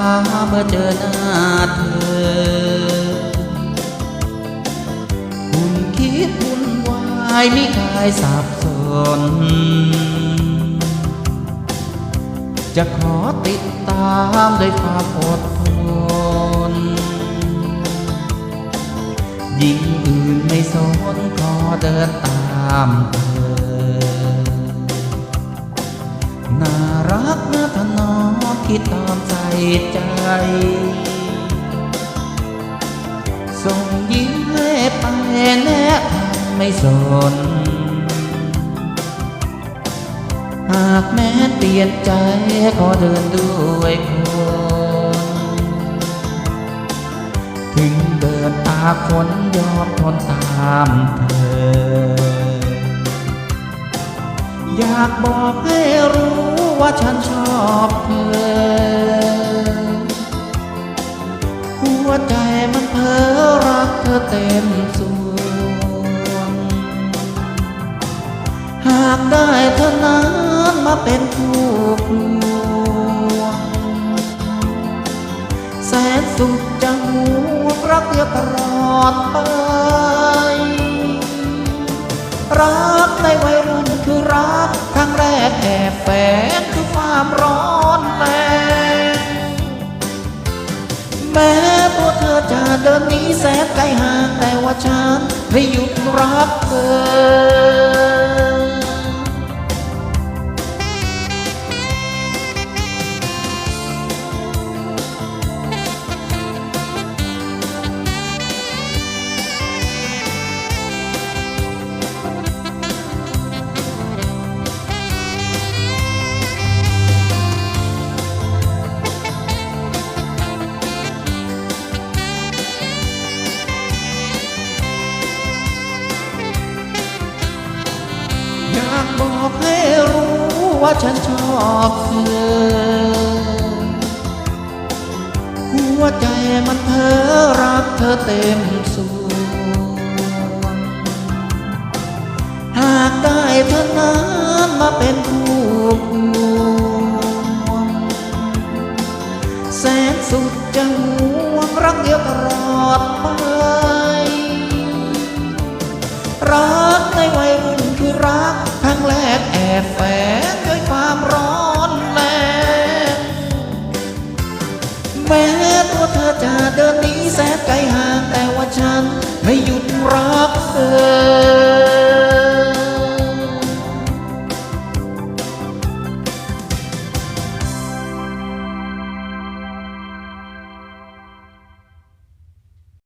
เมื่อเจอหน้าเธอ คุณคิดคุณวายมิกายสับสน จะขอติดตามด้วยความอดทนยิ่งอื่นไม่สนขอเดินตามเธอ น่ารักนะทนอ คิดตามใจใจ ส่งยิ้มให้ไปแนะทำไม่สน หากแม้เปลี่ยนใจขอเดินด้วยคนถึงเดินตากฝนยอมทนตามเธอ อยากบอกให้รู้ ว่าฉันชอบเธอ หัวใจมันเพ้อรักเธอเต็มส่วง หากได้เธอนั้นมาเป็นคู่ครวงแสนสุขจะหวงรักเดียวตล ม้ตัวเธอจะเดินหนีแสนไกลห่างแต่ว่าฉันไม่หยุดรักเธอ ว่าฉันชอบเธอ หัวใจมันเพ้อรักเธอเต็มส่วงหากได้เธอนั้นมาเป็นคู่ควงแสนสุดจะหวงรักเดียวตลอดไปรักในวัยรุ่นคือรักครั้งแรกแอบแฝงามร้อนแรแม้ตัวเธอจะเดินหนีแสนไกลห่างแต่ว่าฉันไม่หยุดรักเธอ